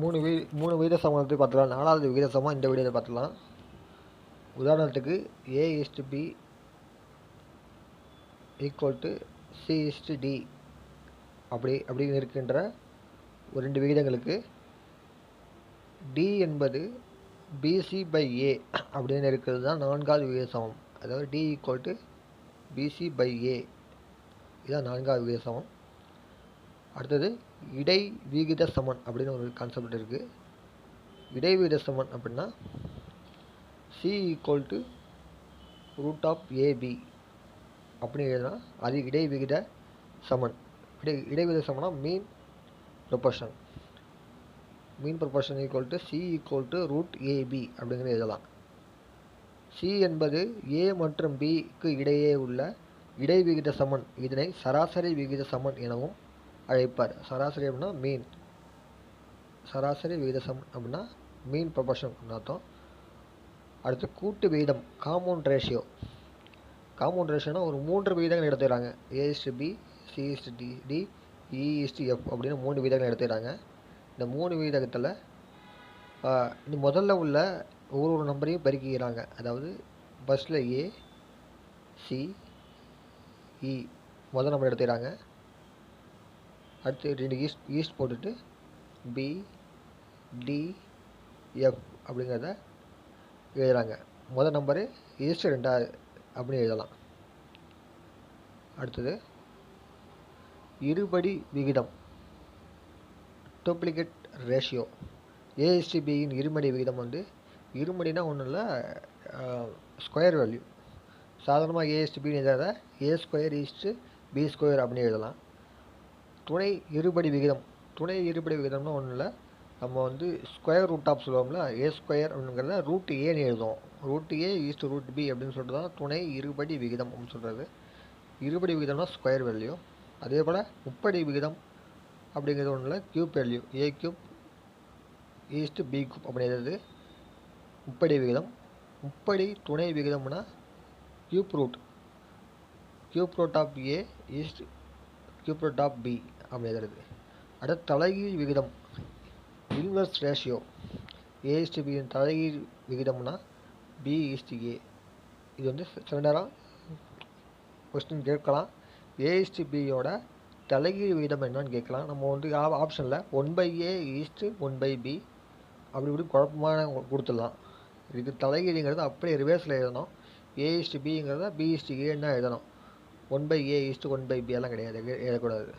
மூணு வீ மூணு விகித சமத்தை பார்த்துக்கலாம்? நாலாவது விகித சமம் இந்த வீடியோவில் பார்த்துக்கலாம். உதாரணத்துக்கு A is to B equal to C is to D அப்படி அப்படின்னு இருக்கின்ற ஒரு ரெண்டு விகிதங்களுக்கு டி என்பது பிசி பை ஏ அப்படின்னு இருக்கிறது தான் நான்காவது விகித சமம் அதாவது D equal to BC by A இதுதான் நான்காவது விகித சமம் அடுத்தது இடை விகித சமன் அப்படின்னு ஒரு கான்செப்ட் இருக்குது இடை விகித சமன் அப்படின்னா C equal to root of AB அப்படின்னு எழுதினா அது இடை விகித சமன். இடை இடைவித சமனா mean proportion mean proportion equal to C equal to root AB அப்படிங்கிற எழுதலாம். சி என்பது ஏ மற்றும் பிக்கு இடையே உள்ள இடைவிகித சமன். இதனை சராசரி விகித சமன் எனவும் அழைப்பார். சராசரி அப்படின்னா மீன். சராசரி விகித அப்படின்னா மீன் ப்ரொபோஷன் அர்த்தம். அடுத்து கூட்டு விகிதம் காம்பவுண்ட் ரேஷியோ காம்பவுண்ட் ரேஷியோனா ஒரு மூன்று விகிதங்கள் எடுத்துக்கிறாங்க. A is to B C is to D D E is to F அப்படின்னு மூணு விகிதங்கள் எடுத்துக்கிறாங்க. இந்த மூணு விகிதத்தில் இந்த முதல்ல உள்ள ஒரு ஒரு நம்பரையும் பெருக்கிக்கிறாங்க. அதாவது ஃபஸ்ட்டில் ஏ சி இ முதல் நம்பர் எடுத்துக்கிறாங்க. அடுத்து ரெண்டு ஈஸ்ட் ஈஸ்ட் போட்டுட்டு பி டி எஃப் அப்படிங்கிறத எழுதுகிறாங்க முதல் நம்பரு ஈஸ்ட் ரெண்டாவது அப்படின்னு எழுதலாம். அடுத்தது இருபடி விகிதம் டூப்ளிகேட் ரேஷியோ ஏஎஸ்டிபியின் இருமடி விகிதம் வந்து இருமடினா ஒன்றும் இல்லை ஸ்கொயர் வேல்யூ சாதாரணமாக ஏஎஸ்டிபின்னு எழுதாத A square is to B square அப்படின்னு எழுதலாம். துணை இருபடி விகிதம். துணை இருபடி விகிதம்னு ஒன்றும் இல்லை நம்ம வந்து ஸ்கொயர் ரூட் ஆஃப் சொல்லுவோம்ல ஏ ஸ்கொயர் அப்படிங்கிறத ரூட் ஏன்னு எழுதுவோம். Root A is to root B அப்படின்னு சொல்லிட்டு தான் துணை இருபடி விகிதம் அப்படின்னு சொல்கிறது இருபடி விகிதம்னா ஸ்கொயர் வேல்யூ அதே போல் முப்படி விகிதம் அப்படிங்கிறது ஒன்றும் இல்லை cube value A cube is to B cube அப்படிங்கிறது முப்படி விகிதம். முப்படி துணை விகிதம்னா cube root cube root of A is to cube root of B அமைகிறது. அடுத்து தலைகீழ் விகிதம் இன்வெர்ஸ் ரேஷியோ ஏ இஸ்டி பியின் தலைகீழ் விகிதம்னா பி இஸ்டி ஏ இது வந்து சில நேரம் கொஸ்டின் கேட்கலாம் ஏ பியோட தலைகீழ் விகிதம் என்னன்னு கேட்கலாம். நம்ம வந்து ஆப்ஷனில் one by A is to one by B அப்படி இப்படி குழப்பமான கொடுத்துடலாம். இதுக்கு தலைகீழிங்கிறது அப்படியே ரிவேர்ஸில் எழுதணும். ஏ இஸ்டு பிங்கிறத பி இஸ்டு எழுதணும். One by A is to one by B எல்லாம் கிடையாது எழுதக்கூடாது